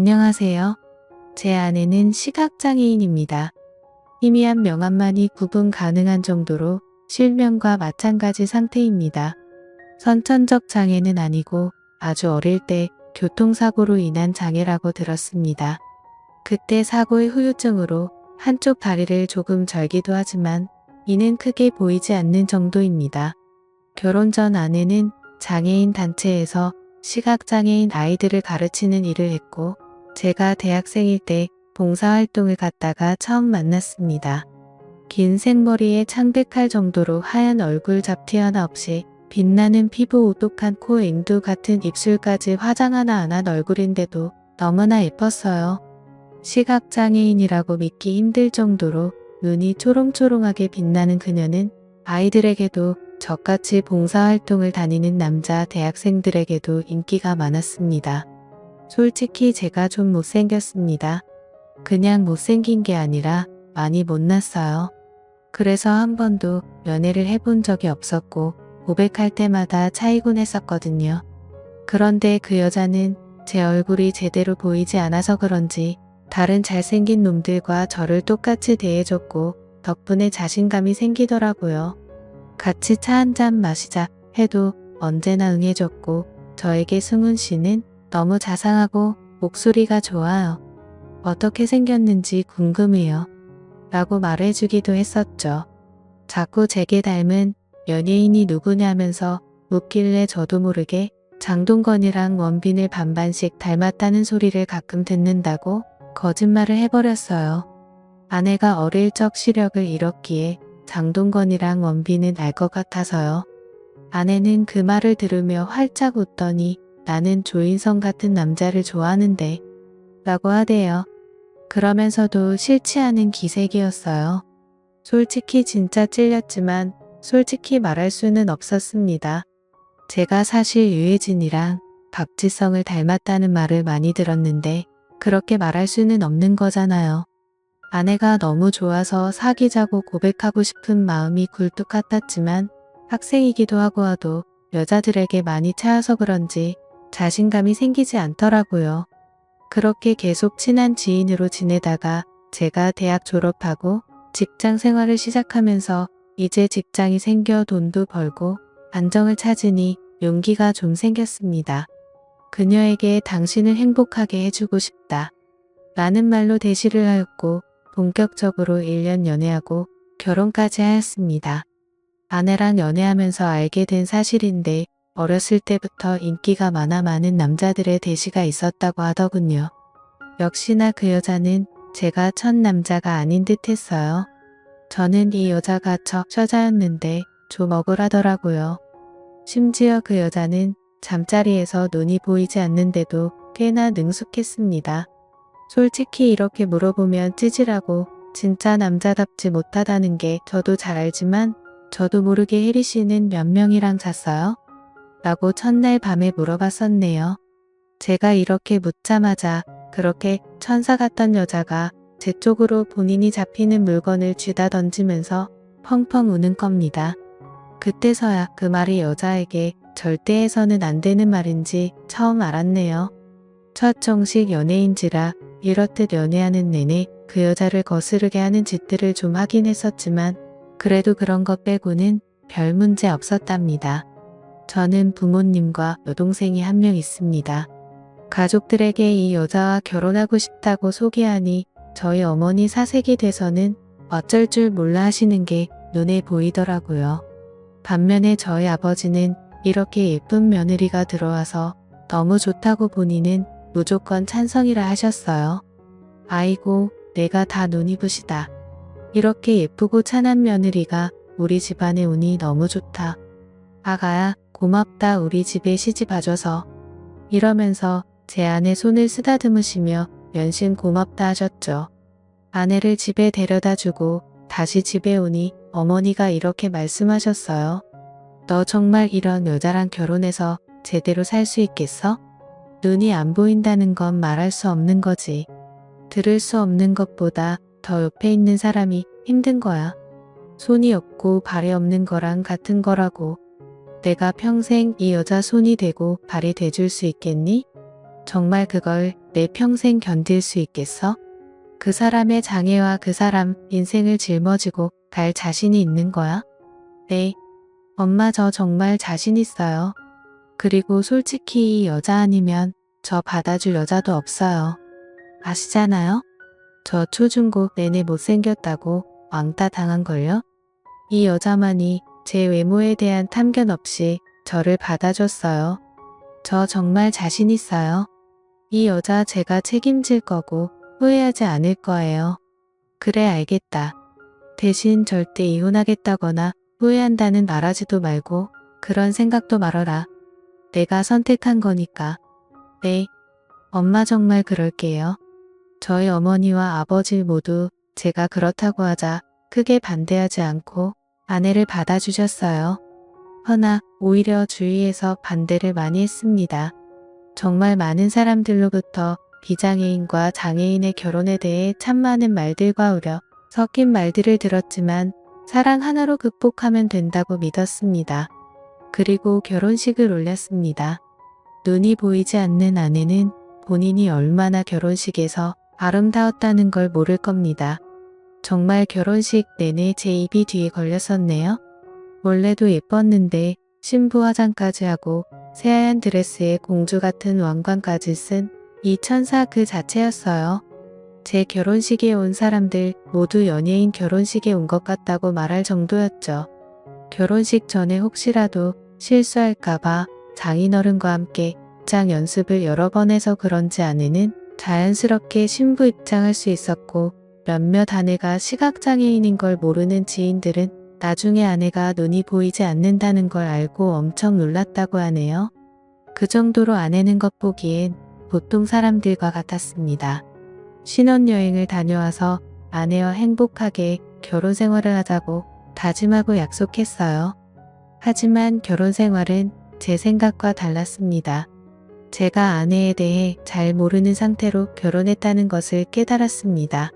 안녕하세요. 제 아내는 시각장애인입니다. 희미한 명암만이 구분 가능한 정도로 실명과 마찬가지 상태입니다. 선천적 장애는 아니고 아주 어릴 때 교통사고로 인한 장애라고 들었습니다. 그때 사고의 후유증으로 한쪽 다리를 조금 절기도 하지만 이는 크게 보이지 않는 정도입니다. 결혼 전 아내는 장애인 단체에서 시각장애인 아이들을 가르치는 일을 했고 제가 대학생일 때 봉사활동을 갔다가 처음 만났습니다. 긴 생머리에 창백할 정도로 하얀 얼굴 잡티 하나 없이 빛나는 피부 오똑한 코 앵두 같은 입술까지 화장 하나 안 한 얼굴인데도 너무나 예뻤어요. 시각장애인이라고 믿기 힘들 정도로 눈이 초롱초롱하게 빛나는 그녀는 아이들에게도 저같이 봉사활동을 다니는 남자 대학생들에게도 인기가 많았습니다. 솔직히 제가 좀 못생겼습니다. 그냥 못생긴 게 아니라 많이 못났어요. 그래서 한 번도 연애를 해본 적이 없었고 고백할 때마다 차이곤 했었거든요. 그런데 그 여자는 제 얼굴이 제대로 보이지 않아서 그런지 다른 잘생긴 놈들과 저를 똑같이 대해줬고 덕분에 자신감이 생기더라고요. 같이 차 한 잔 마시자 해도 언제나 응해줬고 저에게 승훈 씨는 너무 자상하고 목소리가 좋아요. 어떻게 생겼는지 궁금해요. 라고 말해주기도 했었죠. 자꾸 제게 닮은 연예인이 누구냐면서 묻길래 저도 모르게 장동건이랑 원빈을 반반씩 닮았다는 소리를 가끔 듣는다고 거짓말을 해버렸어요. 아내가 어릴 적 시력을 잃었기에 장동건이랑 원빈은 알 것 같아서요. 아내는 그 말을 들으며 활짝 웃더니 나는 조인성 같은 남자를 좋아하는데 라고 하대요. 그러면서도 싫지 않은 기색이었어요. 솔직히 진짜 찔렸지만 솔직히 말할 수는 없었습니다. 제가 사실 유해진이랑 박지성을 닮았다는 말을 많이 들었는데 그렇게 말할 수는 없는 거잖아요. 아내가 너무 좋아서 사귀자고 고백하고 싶은 마음이 굴뚝 같았지만 학생이기도 하고 하도 여자들에게 많이 차여서 그런지 자신감이 생기지 않더라고요. 그렇게 계속 친한 지인으로 지내다가 제가 대학 졸업하고 직장 생활을 시작하면서 이제 직장이 생겨 돈도 벌고 안정을 찾으니 용기가 좀 생겼습니다. 그녀에게 당신을 행복하게 해주고 싶다. 라는 말로 대시를 하였고 본격적으로 1년 연애하고 결혼까지 하였습니다. 아내랑 연애하면서 알게 된 사실인데 어렸을 때부터 인기가 많아 많은 남자들의 대시가 있었다고 하더군요. 역시나 그 여자는 제가 첫 남자가 아닌 듯 했어요. 저는 이 여자가 첫 여자였는데 좀 억울하더라고요. 심지어 그 여자는 잠자리에서 눈이 보이지 않는데도 꽤나 능숙했습니다. 솔직히 이렇게 물어보면 찌질하고 진짜 남자답지 못하다는 게 저도 잘 알지만 저도 모르게 혜리 씨는 몇 명이랑 잤어요? 라고 첫날 밤에 물어봤었네요. 제가 이렇게 묻자마자 그렇게 천사 같던 여자가 제 쪽으로 본인이 잡히는 물건을 쥐다 던지면서 펑펑 우는 겁니다. 그때서야 그 말이 여자에게 절대 해서는 안 되는 말인지 처음 알았네요. 첫 정식 연애인지라 이렇듯 연애하는 내내 그 여자를 거스르게 하는 짓들을 좀 하긴 했었지만 그래도 그런 것 빼고는 별 문제 없었답니다. 저는 부모님과 여동생이 한 명 있습니다. 가족들에게 이 여자와 결혼하고 싶다고 소개하니 저희 어머니 사색이 돼서는 어쩔 줄 몰라 하시는 게 눈에 보이더라고요. 반면에 저희 아버지는 이렇게 예쁜 며느리가 들어와서 너무 좋다고 보니는 무조건 찬성이라 하셨어요. 아이고, 내가 다 눈이 부시다. 이렇게 예쁘고 찬한 며느리가 우리 집안에 오니 너무 좋다. 아가야, 고맙다 우리 집에 시집 와줘서. 이러면서 제 아내 손을 쓰다듬으시며 연신 고맙다 하셨죠. 아내를 집에 데려다 주고 다시 집에 오니 어머니가 이렇게 말씀하셨어요. 너 정말 이런 여자랑 결혼해서 제대로 살 수 있겠어? 눈이 안 보인다는 건 말할 수 없는 거지. 들을 수 없는 것보다 더 옆에 있는 사람이 힘든 거야. 손이 없고 발이 없는 거랑 같은 거라고. 내가 평생 이 여자 손이 되고 발이 돼줄 수 있겠니? 정말 그걸 내 평생 견딜 수 있겠어? 그 사람의 장애와 그 사람 인생을 짊어지고 갈 자신이 있는 거야? 네. 엄마 저 정말 자신 있어요. 그리고 솔직히 이 여자 아니면 저 받아줄 여자도 없어요. 아시잖아요? 저 초중고 내내 못생겼다고 왕따 당한 걸요? 이 여자만이 제 외모에 대한 탐견 없이 저를 받아줬어요. 저 정말 자신 있어요. 이 여자 제가 책임질 거고 후회하지 않을 거예요. 그래 알겠다. 대신 절대 이혼하겠다거나 후회한다는 말하지도 말고 그런 생각도 말어라. 내가 선택한 거니까. 네. 엄마 정말 그럴게요. 저희 어머니와 아버지 모두 제가 그렇다고 하자 크게 반대하지 않고 아내를 받아주셨어요. 허나 오히려 주위에서 반대를 많이 했습니다. 정말 많은 사람들로부터 비장애인과 장애인의 결혼에 대해 참 많은 말들과 우려, 섞인 말들을 들었지만 사랑 하나로 극복하면 된다고 믿었습니다. 그리고 결혼식을 올렸습니다. 눈이 보이지 않는 아내는 본인이 얼마나 결혼식에서 아름다웠다는 걸 모를 겁니다. 정말 결혼식 내내 제 입이 뒤에 걸렸었네요. 원래도 예뻤는데 신부 화장까지 하고 새하얀 드레스에 공주 같은 왕관까지 쓴 이 천사 그 자체였어요. 제 결혼식에 온 사람들 모두 연예인 결혼식에 온 것 같다고 말할 정도였죠. 결혼식 전에 혹시라도 실수할까봐 장인어른과 함께 입장 연습을 여러 번 해서 그런지 아내는 자연스럽게 신부 입장할 수 있었고 몇몇 아내가 시각장애인인 걸 모르는 지인들은 나중에 아내가 눈이 보이지 않는다는 걸 알고 엄청 놀랐다고 하네요. 그 정도로 아내는 것 보기엔 보통 사람들과 같았습니다. 신혼여행을 다녀와서 아내와 행복하게 결혼 생활을 하자고 다짐하고 약속했어요. 하지만 결혼 생활은 제 생각과 달랐습니다. 제가 아내에 대해 잘 모르는 상태로 결혼했다는 것을 깨달았습니다.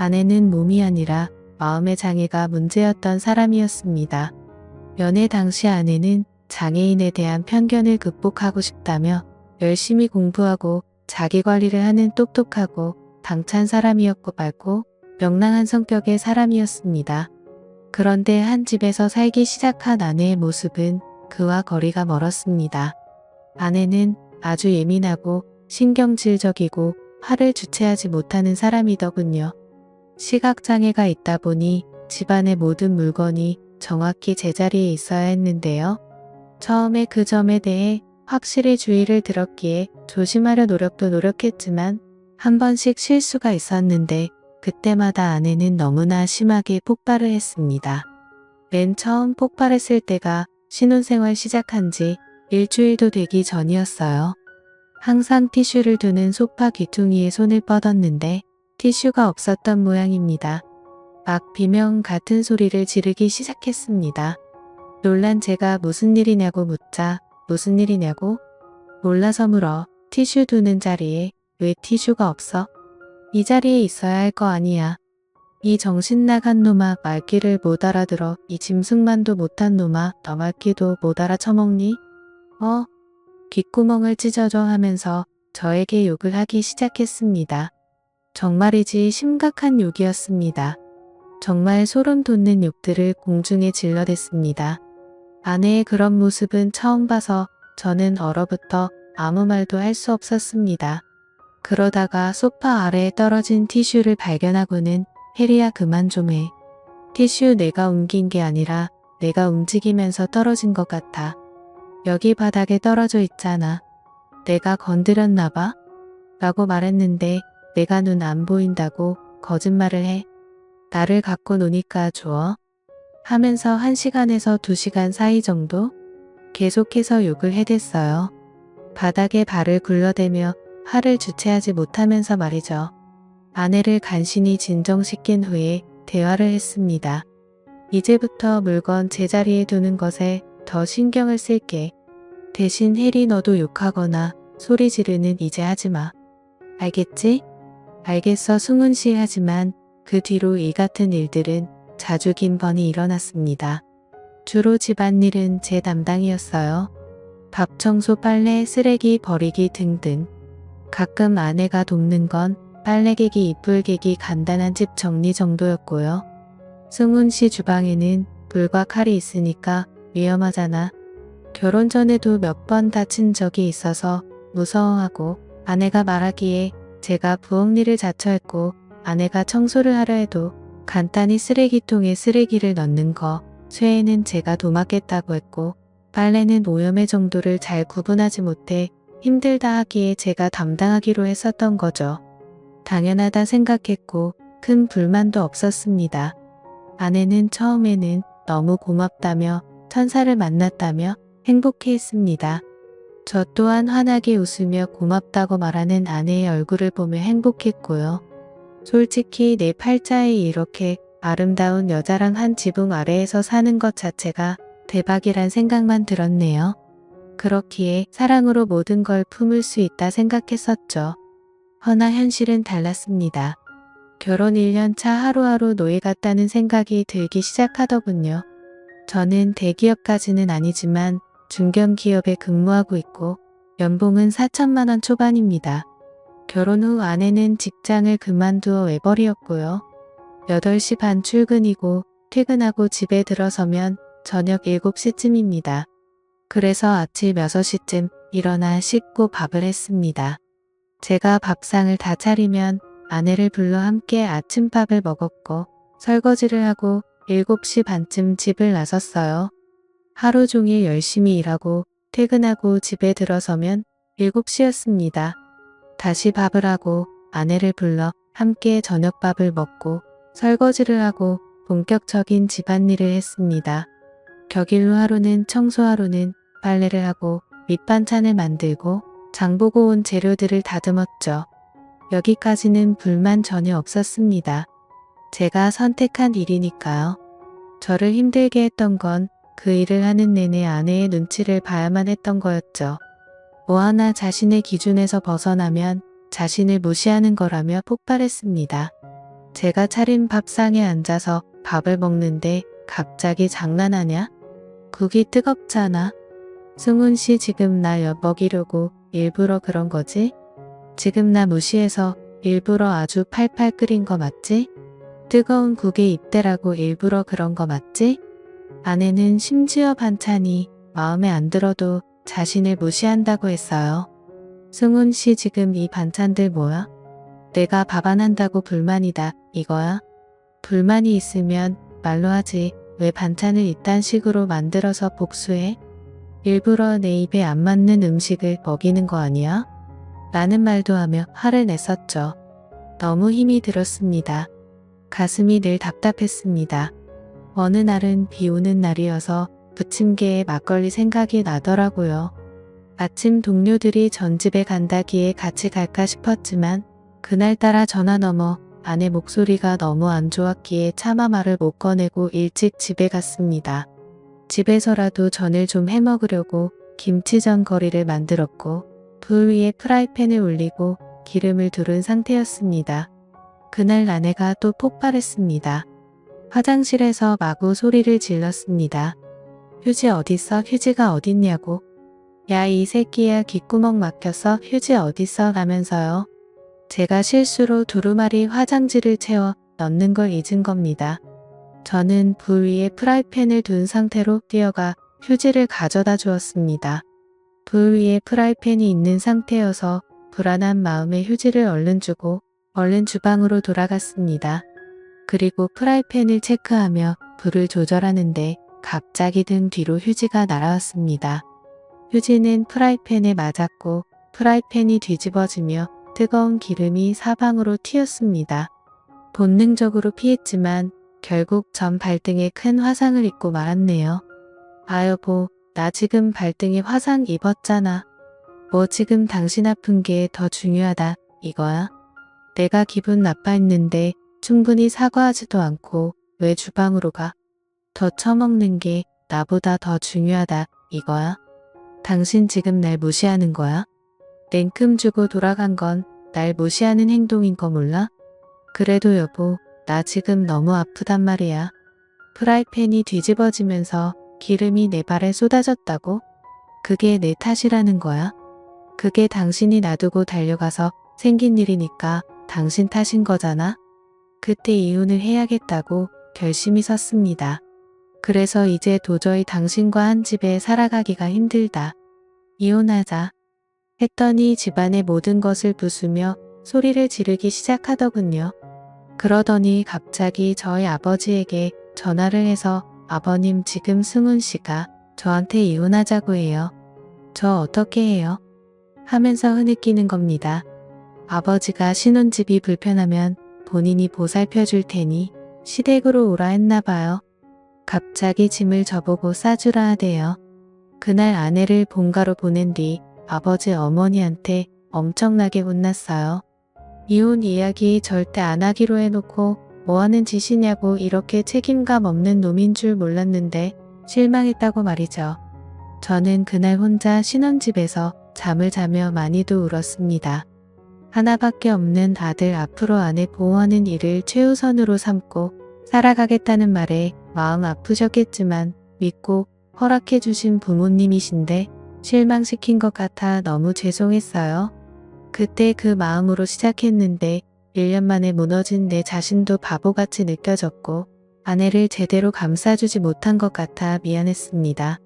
아내는 몸이 아니라 마음의 장애가 문제였던 사람이었습니다. 연애 당시 아내는 장애인에 대한 편견을 극복하고 싶다며 열심히 공부하고 자기 관리를 하는 똑똑하고 당찬 사람이었고 밝고 명랑한 성격의 사람이었습니다. 그런데 한 집에서 살기 시작한 아내의 모습은 그와 거리가 멀었습니다. 아내는 아주 예민하고 신경질적이고 화를 주체하지 못하는 사람이더군요. 시각장애가 있다 보니 집안의 모든 물건이 정확히 제자리에 있어야 했는데요. 처음에 그 점에 대해 확실히 주의를 들었기에 조심하려 노력도 노력했지만 한 번씩 실수가 있었는데 그때마다 아내는 너무나 심하게 폭발을 했습니다. 맨 처음 폭발했을 때가 신혼생활 시작한 지 일주일도 되기 전이었어요. 항상 티슈를 두는 소파 귀퉁이에 손을 뻗었는데 티슈가 없었던 모양입니다. 막 비명 같은 소리를 지르기 시작했습니다. 놀란 제가 무슨 일이냐고 묻자 무슨 일이냐고? 몰라서 물어. 티슈 두는 자리에 왜 티슈가 없어? 이 자리에 있어야 할 거 아니야. 이 정신 나간 놈아 말귀를 못 알아들어 이 짐승만도 못한 놈아 너 말귀도 못 알아쳐먹니? 어? 귓구멍을 찢어져 하면서 저에게 욕을 하기 시작했습니다. 정말이지 심각한 욕이었습니다. 정말 소름 돋는 욕들을 공중에 질러댔습니다. 아내의 그런 모습은 처음 봐서 저는 얼어붙어 아무 말도 할 수 없었습니다. 그러다가 소파 아래에 떨어진 티슈를 발견하고는 혜리야 그만 좀 해. 티슈 내가 옮긴 게 아니라 내가 움직이면서 떨어진 것 같아. 여기 바닥에 떨어져 있잖아. 내가 건드렸나 봐? 라고 말했는데 내가 눈 안 보인다고 거짓말을 해. 나를 갖고 노니까 좋아. 하면서 1시간에서 2시간 사이 정도 계속해서 욕을 해댔어요. 바닥에 발을 굴러대며 화를 주체하지 못하면서 말이죠. 아내를 간신히 진정시킨 후에 대화를 했습니다. 이제부터 물건 제자리에 두는 것에 더 신경을 쓸게. 대신 혜리 너도 욕하거나 소리 지르는 이제 하지마. 알겠지? 알겠어 승훈 씨 하지만 그 뒤로 이 같은 일들은 자주 긴 번이 일어났습니다. 주로 집안일은 제 담당이었어요. 밥 청소 빨래 쓰레기 버리기 등등. 가끔 아내가 돕는 건 빨래개기, 이불개기, 간단한 집 정리 정도였고요. 승훈 씨 주방에는 불과 칼이 있으니까 위험하잖아. 결혼 전에도 몇 번 다친 적이 있어서 무서워하고 아내가 말하기에 제가 부엌일을 자처했고 아내가 청소를 하려 해도 간단히 쓰레기통에 쓰레기를 넣는 거, 쇠에는 제가 도맡겠다고 했고 빨래는 오염의 정도를 잘 구분하지 못해 힘들다 하기에 제가 담당하기로 했었던 거죠. 당연하다 생각했고 큰 불만도 없었습니다. 아내는 처음에는 너무 고맙다며 천사를 만났다며 행복해 했습니다. 저 또한 환하게 웃으며 고맙다고 말하는 아내의 얼굴을 보며 행복했고요. 솔직히 내 팔자에 이렇게 아름다운 여자랑 한 지붕 아래에서 사는 것 자체가 대박이란 생각만 들었네요. 그렇기에 사랑으로 모든 걸 품을 수 있다 생각했었죠. 허나 현실은 달랐습니다. 결혼 1년 차 하루하루 노예 같다는 생각이 들기 시작하더군요. 저는 대기업까지는 아니지만 중견기업에 근무하고 있고 연봉은 4천만 원 초반입니다. 결혼 후 아내는 직장을 그만두어 외벌이였고요. 8시 반 출근이고 퇴근하고 집에 들어서면 저녁 7시쯤입니다. 그래서 아침 6시쯤 일어나 씻고 밥을 했습니다. 제가 밥상을 다 차리면 아내를 불러 함께 아침밥을 먹었고 설거지를 하고 7시 반쯤 집을 나섰어요. 하루 종일 열심히 일하고 퇴근하고 집에 들어서면 7시였습니다. 다시 밥을 하고 아내를 불러 함께 저녁밥을 먹고 설거지를 하고 본격적인 집안일을 했습니다. 격일로 하루는 청소하루는 빨래를 하고 밑반찬을 만들고 장보고 온 재료들을 다듬었죠. 여기까지는 불만 전혀 없었습니다. 제가 선택한 일이니까요. 저를 힘들게 했던 건 그 일을 하는 내내 아내의 눈치를 봐야만 했던 거였죠. 뭐 하나 자신의 기준에서 벗어나면 자신을 무시하는 거라며 폭발했습니다. 제가 차린 밥상에 앉아서 밥을 먹는데 갑자기 장난하냐? 국이 뜨겁잖아. 승훈 씨 지금 나 엿먹이려고 일부러 그런 거지? 지금 나 무시해서 일부러 아주 팔팔 끓인 거 맞지? 뜨거운 국에 입대라고 일부러 그런 거 맞지? 아내는 심지어 반찬이 마음에 안 들어도 자신을 무시한다고 했어요. 승훈 씨 지금 이 반찬들 뭐야? 내가 밥 안 한다고 불만이다 이거야? 불만이 있으면 말로 하지 왜 반찬을 이딴 식으로 만들어서 복수해? 일부러 내 입에 안 맞는 음식을 먹이는 거 아니야? 라는 말도 하며 화를 냈었죠. 너무 힘이 들었습니다. 가슴이 늘 답답했습니다. 어느 날은 비 오는 날이어서 부침개에 막걸리 생각이 나더라고요. 아침 동료들이 전집에 간다기에 같이 갈까 싶었지만 그날따라 전화 넘어 아내 목소리가 너무 안 좋았기에 차마 말을 못 꺼내고 일찍 집에 갔습니다. 집에서라도 전을 좀 해먹으려고 김치전 거리를 만들었고 불 위에 프라이팬을 올리고 기름을 두른 상태였습니다. 그날 아내가 또 폭발했습니다. 화장실에서 마구 소리를 질렀습니다. 휴지 어딨어? 휴지가 어딨냐고. 야, 이 새끼야 귓구멍 막혀서 휴지 어딨어? 라면서요. 제가 실수로 두루마리 화장지를 채워 넣는 걸 잊은 겁니다. 저는 불 위에 프라이팬을 둔 상태로 뛰어가 휴지를 가져다 주었습니다. 불 위에 프라이팬이 있는 상태여서 불안한 마음에 휴지를 얼른 주고 얼른 주방으로 돌아갔습니다. 그리고 프라이팬을 체크하며 불을 조절하는데 갑자기 등 뒤로 휴지가 날아왔습니다. 휴지는 프라이팬에 맞았고 프라이팬이 뒤집어지며 뜨거운 기름이 사방으로 튀었습니다. 본능적으로 피했지만 결국 전 발등에 큰 화상을 입고 말았네요. 아 여보, 나 지금 발등에 화상 입었잖아. 뭐 지금 당신 아픈 게 더 중요하다 이거야? 내가 기분 나빠했는데 충분히 사과하지도 않고 왜 주방으로 가? 더 처먹는 게 나보다 더 중요하다 이거야? 당신 지금 날 무시하는 거야? 냉큼 주고 돌아간 건 날 무시하는 행동인 거 몰라? 그래도 여보, 나 지금 너무 아프단 말이야. 프라이팬이 뒤집어지면서 기름이 내 발에 쏟아졌다고? 그게 내 탓이라는 거야? 그게 당신이 놔두고 달려가서 생긴 일이니까 당신 탓인 거잖아. 그때 이혼을 해야겠다고 결심이 섰습니다. 그래서 이제 도저히 당신과 한 집에 살아가기가 힘들다. 이혼하자. 했더니 집안의 모든 것을 부수며 소리를 지르기 시작하더군요. 그러더니 갑자기 저희 아버지에게 전화를 해서 아버님 지금 승훈 씨가 저한테 이혼하자고 해요. 저 어떻게 해요? 하면서 흐느끼는 겁니다. 아버지가 신혼집이 불편하면 본인이 보살펴 줄 테니 시댁으로 오라 했나 봐요. 갑자기 짐을 저보고 싸주라 하대요. 그날 아내를 본가로 보낸 뒤 아버지 어머니한테 엄청나게 혼났어요. 이혼 이야기 절대 안 하기로 해놓고 뭐 하는 짓이냐고 이렇게 책임감 없는 놈인 줄 몰랐는데 실망했다고 말이죠. 저는 그날 혼자 신혼집에서 잠을 자며 많이도 울었습니다. 하나밖에 없는 아들 앞으로 아내 보호하는 일을 최우선으로 삼고 살아가겠다는 말에 마음 아프셨겠지만 믿고 허락해 주신 부모님이신데 실망시킨 것 같아 너무 죄송했어요. 그때 그 마음으로 시작했는데 1년 만에 무너진 내 자신도 바보같이 느껴졌고 아내를 제대로 감싸주지 못한 것 같아 미안했습니다.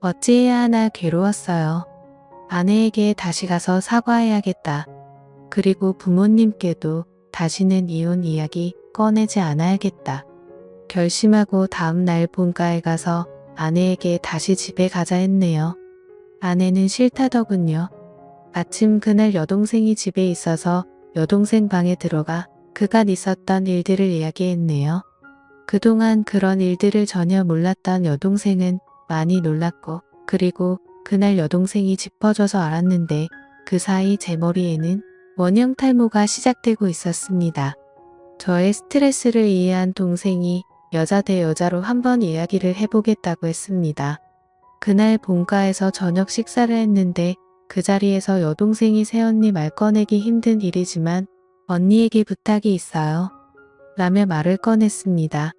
어찌해야 하나 괴로웠어요. 아내에게 다시 가서 사과해야겠다. 그리고 부모님께도 다시는 이혼 이야기 꺼내지 않아야겠다. 결심하고 다음 날 본가에 가서 아내에게 다시 집에 가자 했네요. 아내는 싫다더군요. 마침 그날 여동생이 집에 있어서 여동생 방에 들어가 그간 있었던 일들을 이야기했네요. 그동안 그런 일들을 전혀 몰랐던 여동생은 많이 놀랐고 그리고 그날 여동생이 짚어줘서 알았는데 그 사이 제 머리에는 원형 탈모가 시작되고 있었습니다. 저의 스트레스를 이해한 동생이 여자 대 여자로 한번 이야기를 해보겠다고 했습니다. 그날 본가에서 저녁 식사를 했는데 그 자리에서 여동생이 새언니 말 꺼내기 힘든 일이지만 언니에게 부탁이 있어요. 라며 말을 꺼냈습니다.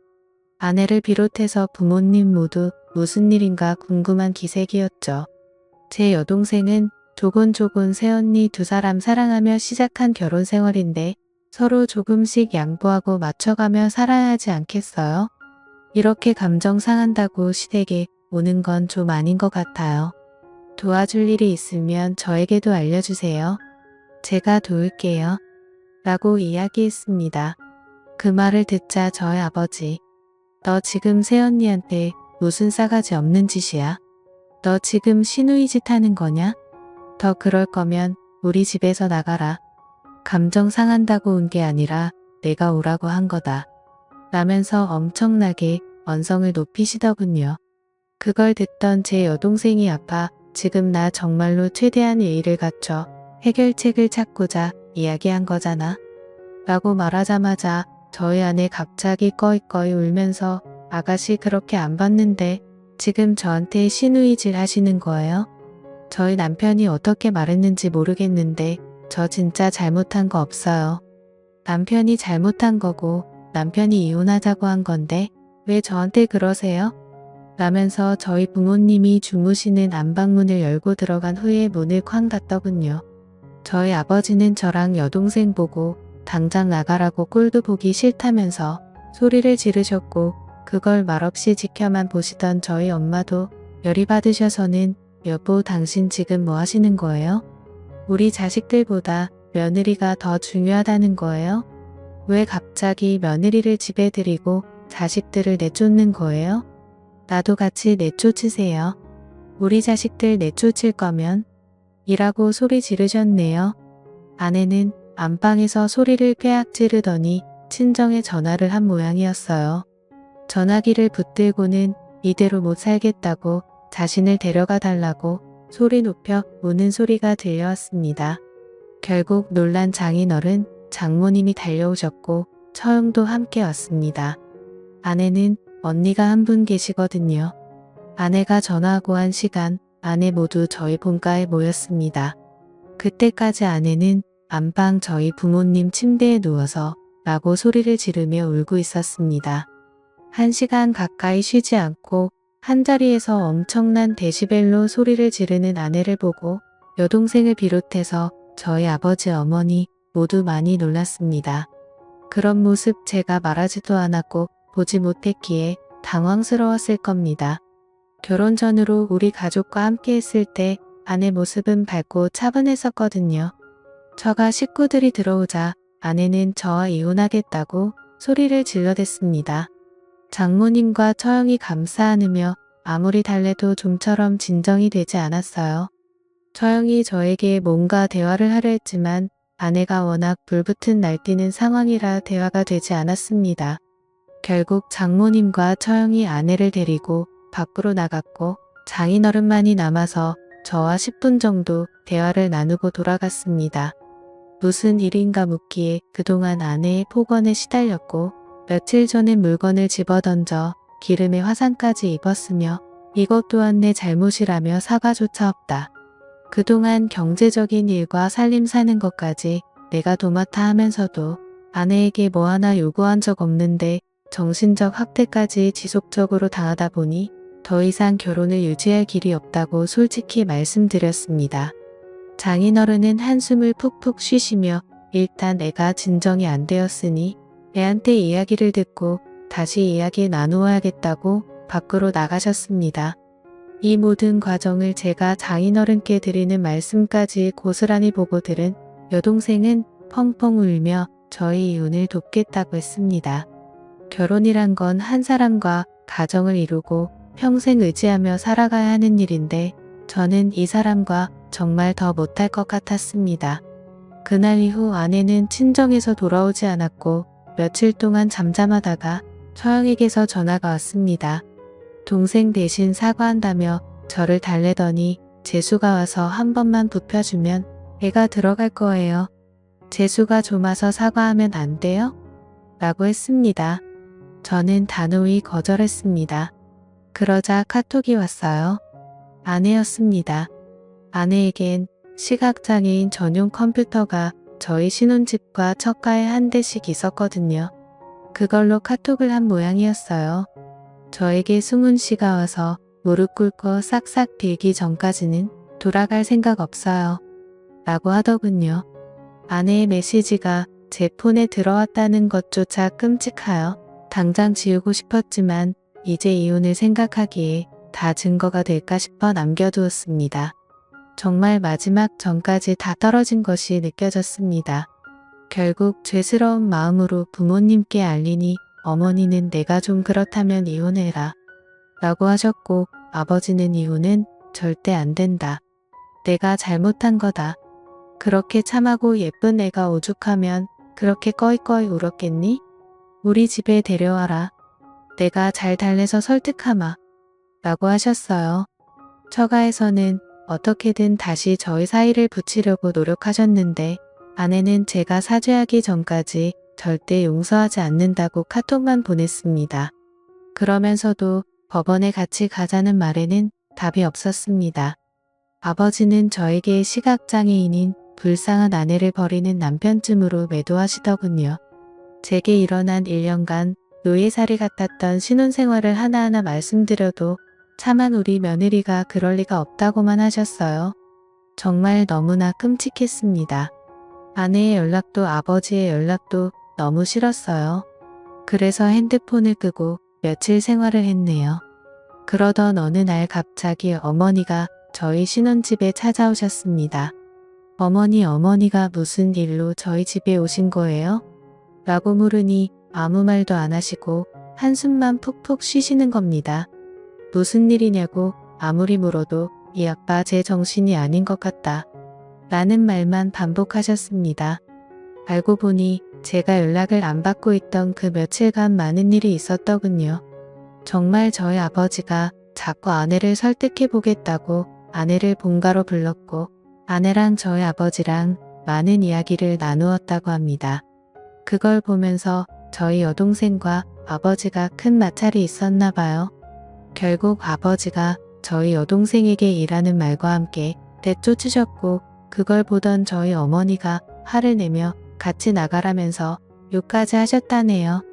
아내를 비롯해서 부모님 모두 무슨 일인가 궁금한 기색이었죠. 제 여동생은 조곤조곤 새언니 두 사람 사랑하며 시작한 결혼 생활인데 서로 조금씩 양보하고 맞춰가며 살아야 하지 않겠어요? 이렇게 감정 상한다고 시댁에 오는 건 좀 아닌 것 같아요. 도와줄 일이 있으면 저에게도 알려주세요. 제가 도울게요. 라고 이야기했습니다. 그 말을 듣자 저의 아버지. 너 지금 새언니한테 무슨 싸가지 없는 짓이야? 너 지금 시누이 짓 하는 거냐? 더 그럴 거면 우리 집에서 나가라. 감정 상한다고 온게 아니라 내가 오라고 한 거다. 라면서 엄청나게 언성을 높이시더군요. 그걸 듣던 제 여동생이 아파 지금 나 정말로 최대한 예의를 갖춰 해결책을 찾고자 이야기한 거잖아. 라고 말하자마자 저희 아내 갑자기 꺼이꺼이 울면서 아가씨 그렇게 안 봤는데 지금 저한테 시누이질 하시는 거예요? 저희 남편이 어떻게 말했는지 모르겠는데 저 진짜 잘못한 거 없어요. 남편이 잘못한 거고 남편이 이혼하자고 한 건데 왜 저한테 그러세요? 라면서 저희 부모님이 주무시는 안방문을 열고 들어간 후에 문을 쾅 닫더군요. 저희 아버지는 저랑 여동생 보고 당장 나가라고 꼴도 보기 싫다면서 소리를 지르셨고 그걸 말없이 지켜만 보시던 저희 엄마도 열이 받으셔서는 여보 당신 지금 뭐 하시는 거예요? 우리 자식들보다 며느리가 더 중요하다는 거예요? 왜 갑자기 며느리를 집에 들이고 자식들을 내쫓는 거예요? 나도 같이 내쫓으세요. 우리 자식들 내쫓을 거면 이라고 소리 지르셨네요. 아내는 안방에서 소리를 꾀악 지르더니 친정에 전화를 한 모양이었어요. 전화기를 붙들고는 이대로 못 살겠다고 자신을 데려가 달라고 소리 높여 우는 소리가 들려왔습니다. 결국 놀란 장인어른 장모님이 달려오셨고 처형도 함께 왔습니다. 아내는 언니가 한 분 계시거든요. 아내가 전화하고 한 시간 아내 모두 저희 본가에 모였습니다. 그때까지 아내는 안방 저희 부모님 침대에 누워서 라고 소리를 지르며 울고 있었습니다. 한 시간 가까이 쉬지 않고 한자리에서 엄청난 데시벨로 소리를 지르는 아내를 보고 여동생을 비롯해서 저희 아버지 어머니 모두 많이 놀랐습니다. 그런 모습 제가 말하지도 않았고 보지 못했기에 당황스러웠을 겁니다. 결혼 전으로 우리 가족과 함께 했을 때 아내 모습은 밝고 차분했었거든요. 저가 식구들이 들어오자 아내는 저와 이혼하겠다고 소리를 질러댔습니다. 장모님과 처형이 안으며 아무리 달래도 좀처럼 진정이 되지 않았어요. 처형이 저에게 뭔가 대화를 하려 했지만 아내가 워낙 불붙은 날뛰는 상황이라 대화가 되지 않았습니다. 결국 장모님과 처형이 아내를 데리고 밖으로 나갔고 장인어른만이 남아서 저와 10분 정도 대화를 나누고 돌아갔습니다. 무슨 일인가 묻기에 그동안 아내의 폭언에 시달렸고 며칠 전에 물건을 집어던져 기름에 화상까지 입었으며 이것 또한 내 잘못이라며 사과조차 없다. 그동안 경제적인 일과 살림 사는 것까지 내가 도맡아 하면서도 아내에게 뭐 하나 요구한 적 없는데 정신적 학대까지 지속적으로 당하다 보니 더 이상 결혼을 유지할 길이 없다고 솔직히 말씀드렸습니다. 장인어른은 한숨을 푹푹 쉬시며 일단 애가 진정이 안 되었으니 애한테 이야기를 듣고 다시 이야기 나누어야겠다고 밖으로 나가셨습니다. 이 모든 과정을 제가 장인어른께 드리는 말씀까지 고스란히 보고 들은 여동생은 펑펑 울며 저희 이혼을 돕겠다고 했습니다. 결혼이란 건 한 사람과 가정을 이루고 평생 의지하며 살아가야 하는 일인데 저는 이 사람과 정말 더 못할 것 같았습니다. 그날 이후 아내는 친정에서 돌아오지 않았고 며칠 동안 잠잠하다가 처형에게서 전화가 왔습니다. 동생 대신 사과한다며 저를 달래더니 재수가 와서 한 번만 눕혀주면 애가 들어갈 거예요. 재수가 좀와서 사과하면 안 돼요? 라고 했습니다. 저는 단호히 거절했습니다. 그러자 카톡이 왔어요. 아내였습니다. 아내에겐 시각장애인 전용 컴퓨터가 저희 신혼집과 첫가에 한 대씩 있었거든요. 그걸로 카톡을 한 모양이었어요. 저에게 승훈 씨가 와서 무릎 꿇고 싹싹 빌기 전까지는 돌아갈 생각 없어요. 라고 하더군요. 아내의 메시지가 제 폰에 들어왔다는 것조차 끔찍하여 당장 지우고 싶었지만 이제 이혼을 생각하기에 다 증거가 될까 싶어 남겨두었습니다. 정말 마지막 전까지 다 떨어진 것이 느껴졌습니다. 결국 죄스러운 마음으로 부모님께 알리니 어머니는 내가 좀 그렇다면 이혼해라. 라고 하셨고 아버지는 이혼은 절대 안 된다. 내가 잘못한 거다. 그렇게 참하고 예쁜 애가 오죽하면 그렇게 꺼이꺼이 울었겠니? 우리 집에 데려와라. 내가 잘 달래서 설득하마. 라고 하셨어요. 처가에서는 어떻게든 다시 저희 사이를 붙이려고 노력하셨는데 아내는 제가 사죄하기 전까지 절대 용서하지 않는다고 카톡만 보냈습니다. 그러면서도 법원에 같이 가자는 말에는 답이 없었습니다. 아버지는 저에게 시각장애인인 불쌍한 아내를 버리는 남편쯤으로 매도하시더군요. 제게 일어난 1년간 노예살이 같았던 신혼생활을 하나하나 말씀드려도 차만 우리 며느리가 그럴 리가 없다고만 하셨어요. 정말 너무나 끔찍했습니다. 아내의 연락도 아버지의 연락도 너무 싫었어요. 그래서 핸드폰을 끄고 며칠 생활을 했네요. 그러던 어느 날 갑자기 어머니가 저희 신혼집에 찾아오셨습니다. 어머니 어머니가 무슨 일로 저희 집에 오신 거예요? 라고 물으니 아무 말도 안 하시고 한숨만 푹푹 쉬시는 겁니다. 무슨 일이냐고 아무리 물어도 이 아빠 제 정신이 아닌 것 같다. 라는 말만 반복하셨습니다. 알고 보니 제가 연락을 안 받고 있던 그 며칠간 많은 일이 있었더군요. 정말 저희 아버지가 자꾸 아내를 설득해 보겠다고 아내를 본가로 불렀고 아내랑 저희 아버지랑 많은 이야기를 나누었다고 합니다. 그걸 보면서 저희 여동생과 아버지가 큰 마찰이 있었나 봐요. 결국 아버지가 저희 여동생에게 일하는 말과 함께 내쫓으셨고 그걸 보던 저희 어머니가 화를 내며 같이 나가라면서 욕까지 하셨다네요.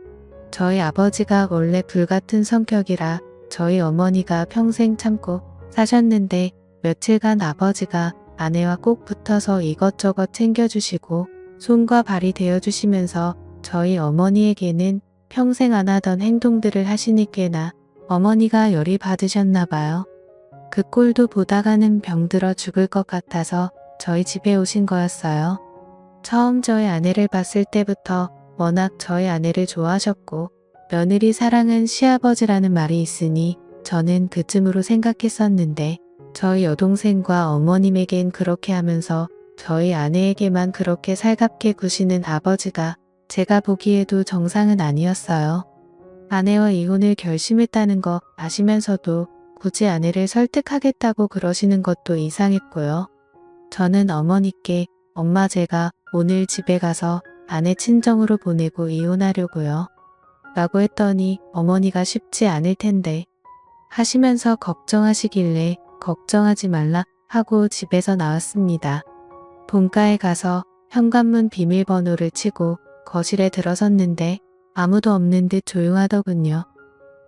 저희 아버지가 원래 불같은 성격이라 저희 어머니가 평생 참고 사셨는데 며칠간 아버지가 아내와 꼭 붙어서 이것저것 챙겨주시고 손과 발이 되어주시면서 저희 어머니에게는 평생 안 하던 행동들을 하시니께나 어머니가 열이 받으셨나 봐요. 그 꼴도 보다가는 병들어 죽을 것 같아서 저희 집에 오신 거였어요. 처음 저희 아내를 봤을 때부터 워낙 저희 아내를 좋아하셨고 며느리 사랑은 시아버지라는 말이 있으니 저는 그쯤으로 생각했었는데 저희 여동생과 어머님에겐 그렇게 하면서 저희 아내에게만 그렇게 살갑게 구시는 아버지가 제가 보기에도 정상은 아니었어요. 아내와 이혼을 결심했다는 거 아시면서도 굳이 아내를 설득하겠다고 그러시는 것도 이상했고요. 저는 어머니께 엄마 제가 오늘 집에 가서 아내 친정으로 보내고 이혼하려고요. 라고 했더니 어머니가 쉽지 않을 텐데 하시면서 걱정하시길래 걱정하지 말라 하고 집에서 나왔습니다. 본가에 가서 현관문 비밀번호를 치고 거실에 들어섰는데 아무도 없는 듯 조용하더군요.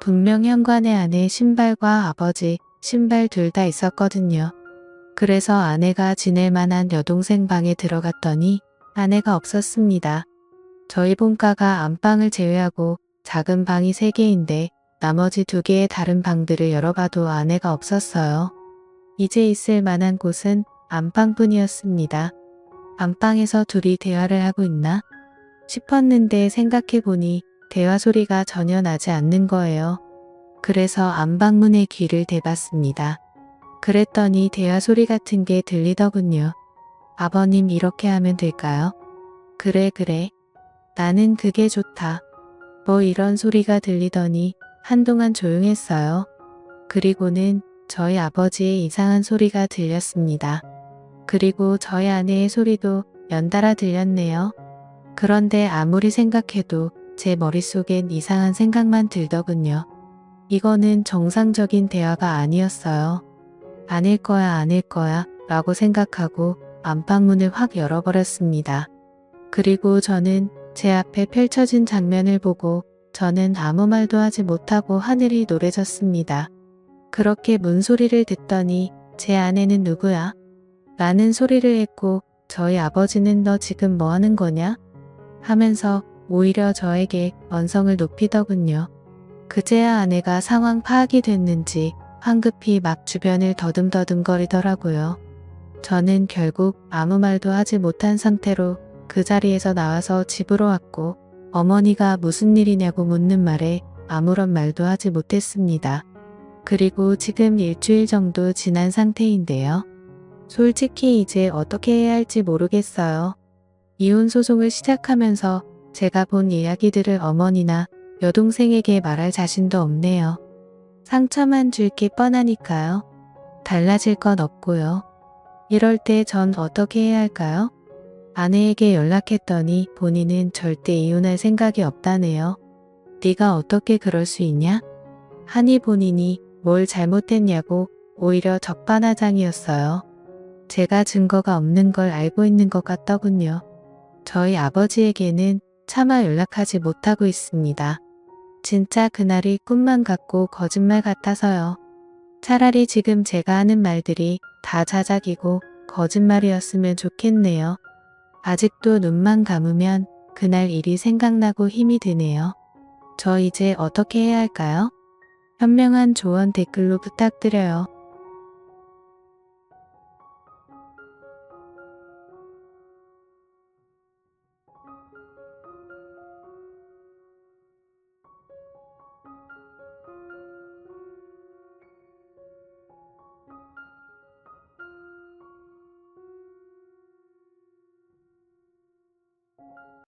분명 현관에 아내 신발과 아버지 신발 둘 다 있었거든요. 그래서 아내가 지낼 만한 여동생 방에 들어갔더니 아내가 없었습니다. 저희 본가가 안방을 제외하고 작은 방이 3개인데 나머지 두 개의 다른 방들을 열어봐도 아내가 없었어요. 이제 있을 만한 곳은 안방뿐이었습니다. 안방에서 둘이 대화를 하고 있나? 싶었는데 생각해보니 대화 소리가 전혀 나지 않는 거예요. 그래서 안방문에 귀를 대봤습니다. 그랬더니 대화 소리 같은 게 들리더군요. 아버님 이렇게 하면 될까요? 그래 그래. 나는 그게 좋다. 뭐 이런 소리가 들리더니 한동안 조용했어요. 그리고는 저희 아버지의 이상한 소리가 들렸습니다. 그리고 저희 아내의 소리도 연달아 들렸네요. 그런데 아무리 생각해도 제 머릿속엔 이상한 생각만 들더군요. 이거는 정상적인 대화가 아니었어요. 아닐 거야, 아닐 거야, 라고 생각하고 안방문을 확 열어버렸습니다. 그리고 저는 제 앞에 펼쳐진 장면을 보고 저는 아무 말도 하지 못하고 하늘이 노래졌습니다. 그렇게 문소리를 듣더니 제 아내는 누구야? 라는 소리를 했고 저희 아버지는 너 지금 뭐 하는 거냐? 하면서 오히려 저에게 언성을 높이더군요. 그제야 아내가 상황 파악이 됐는지 황급히 막 주변을 더듬더듬거리더라고요. 저는 결국 아무 말도 하지 못한 상태로 그 자리에서 나와서 집으로 왔고 어머니가 무슨 일이냐고 묻는 말에 아무런 말도 하지 못했습니다. 그리고 지금 일주일 정도 지난 상태인데요. 솔직히 이제 어떻게 해야 할지 모르겠어요. 이혼 소송을 시작하면서 제가 본 이야기들을 어머니나 여동생에게 말할 자신도 없네요. 상처만 줄 게 뻔하니까요. 달라질 건 없고요. 이럴 때 전 어떻게 해야 할까요? 아내에게 연락했더니 본인은 절대 이혼할 생각이 없다네요. 네가 어떻게 그럴 수 있냐? 하니 본인이 뭘 잘못했냐고 오히려 적반하장이었어요. 제가 증거가 없는 걸 알고 있는 것 같더군요. 저희 아버지에게는 차마 연락하지 못하고 있습니다. 진짜 그날이 꿈만 같고 거짓말 같아서요. 차라리 지금 제가 하는 말들이 다 자작이고 거짓말이었으면 좋겠네요. 아직도 눈만 감으면 그날 일이 생각나고 힘이 드네요. 저 이제 어떻게 해야 할까요? 현명한 조언 댓글로 부탁드려요.